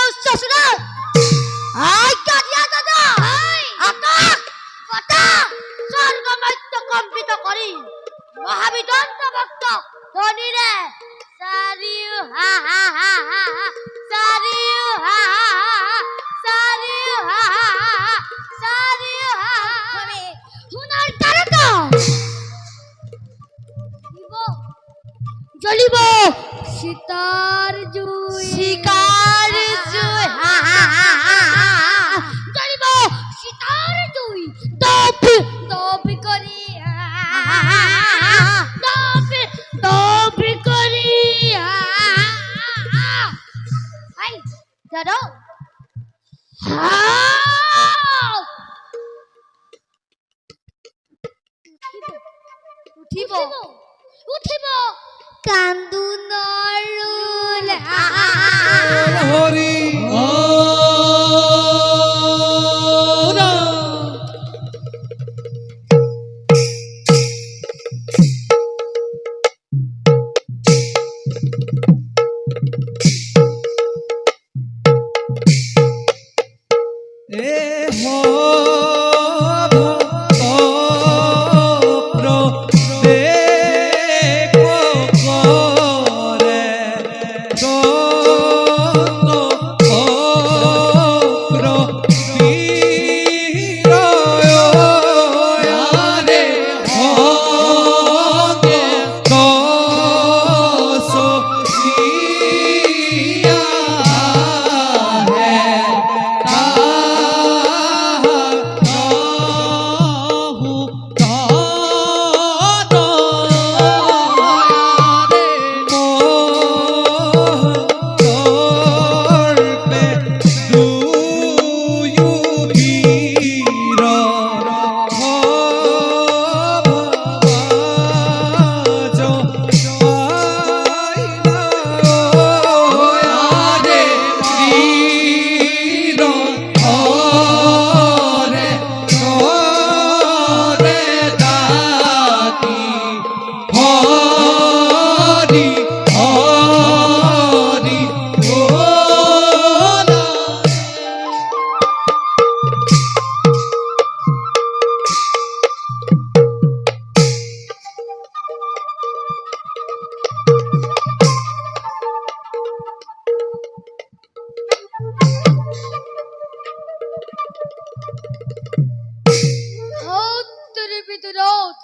চূড়াত আজ্ঞা দিয়া দাদা। আকাশ বতাহ স্বৰ্গ মধ্য কম্পিত কৰি মহাবিদন্ত ভক্ত ধনীৰে চাৰিও হা হা হা হা হা। হা হা। উঠিব। উঠিব। কান্দু নরুল। হরি।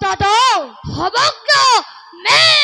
দাদা হবগ্র মেয়েদের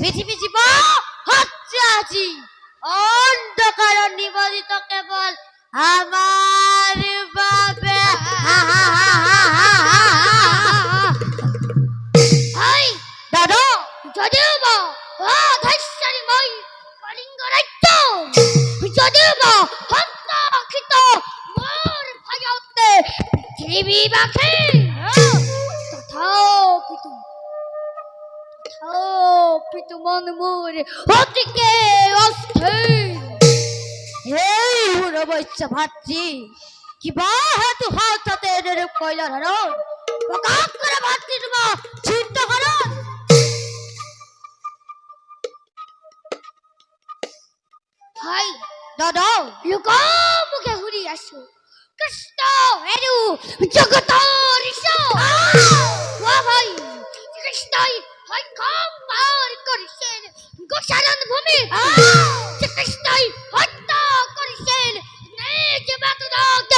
পৃথিৱী জীৱ সত্য আজি অন্ধকাৰত নিবদিত কেৱল আমাৰ বাবে দাদা যদিও বা অধৈৰ্য্যৰে মই কলিংগ ৰাজ্য যদিও বা সন্তাসিত মোৰ ভয়তে পৃথিৱীবাসী তথাপিতো পিতুমন মোৰ অতিকে অস্থিৰ এই সুৰবৈশ্য ভাতৃ কিবা হেতু হঠাতে এনেৰে কইলা ধৰণ প্ৰকাশ কৰে ভাতৃ তোমাৰ চিন্তকৰণ হয় দাদা। লোকৰ মুখে শুনি আছো কৃষ্ণ হেৰু জগতৰ ঈশ্বৰ কোৱা ভাই কৃষ্ণই সক্ষম পাৰ করিছেন। গোসারণ ভূমি। শ্রীকৃষ্ণই হত্যা করিছেন। নিজ বাতুৰক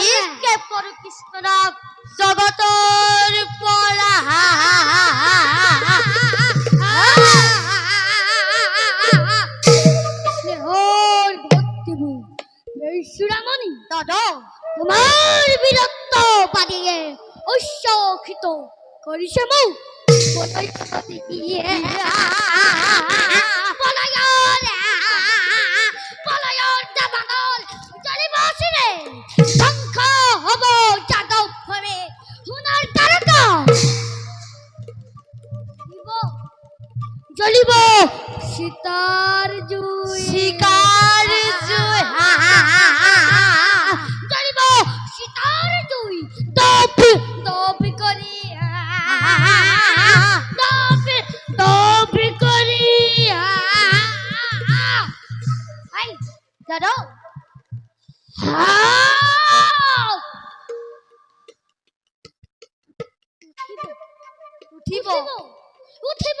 নিক্ষেপ কৰো কৃষ্ণ নাম হা স্নেহৰ ভক্তিবোৰ দাদা তোমাৰ বীৰত্ব বাদিয়ে ঐশ্বখিত কৰিছে মোক পলায়ন পলায়ন দাবাগল জ্বলিব আছিলে শিতার জুই। শিকার জুই ধরিব শিতার জুই। দপ। দপ করি দপ দপ করি হাই ধরো উঠিব। উঠিব।